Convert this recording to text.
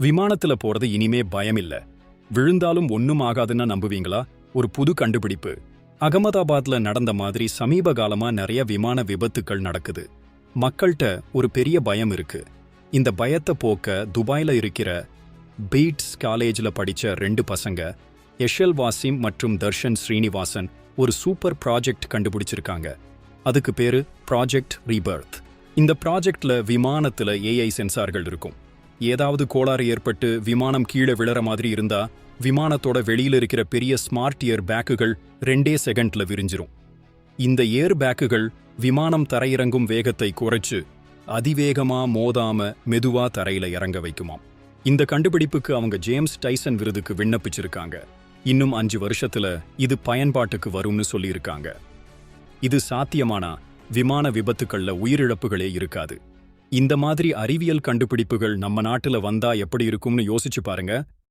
விமானத்துல போறது இனிமே பயமில்ல. விழுந்தாலும் ஒண்ணும் ஆகாதுன்னா நம்புவீங்களா? ஒரு புது கண்டுபிடிப்பு. அகமதாபாத்ல நடந்த மாதிரி சமீப காலமா நிறைய விமான விபத்துக்கள் நடக்குது. மக்கள்கிட்ட ஒரு பெரிய பயம் இருக்கு. இந்த பயத்தை போக்க துபாயில இருக்கிற பீட்ஸ் காலேஜ்ல படிச்ச ரெண்டு பசங்க எஷல் வாசிம் மற்றும் தர்ஷன் ஸ்ரீனிவாசன் ஒரு சூப்பர் ப்ராஜெக்ட் கண்டுபிடிச்சிருக்காங்க. அதுக்கு பேரு ப்ராஜெக்ட் ரீபர்த். இந்த ப்ராஜெக்ட்ல விமானத்துல ஏஐ சென்சார்கள் இருக்கும். ஏதாவது கோளாறு ஏற்பட்டு விமானம் கீழே விழற மாதிரி இருந்தா விமானத்தோட வெளியில இருக்கிற பெரிய ஸ்மார்ட் ஏர் பேக்குகள் ரெண்டே செகண்ட்ல விரிஞ்சிரும். இந்த ஏர் பேக்குகள் விமானம் தரையிறங்கும் வேகத்தை குறைச்சு அதிவேகமா மோதாம மெதுவா தரையில இறங்க வைக்குமாம். இந்த கண்டுபிடிப்புக்கு அவங்க ஜேம்ஸ் டைசன் விருதுக்கு விண்ணப்பிச்சிருக்காங்க. இன்னும் அஞ்சு வருஷத்துல இது பயன்பாட்டுக்கு வரும்னு சொல்லியிருக்காங்க. இது சாத்தியமானா விமான விபத்துக்கள்ல உயிரிழப்புகளே இருக்காது. இந்த மாதிரி அறிவியல் கண்டுபிடிப்புகள் நம்ம நாட்டுல வந்தா எப்படி இருக்கும்னு யோசிச்சு பாருங்க.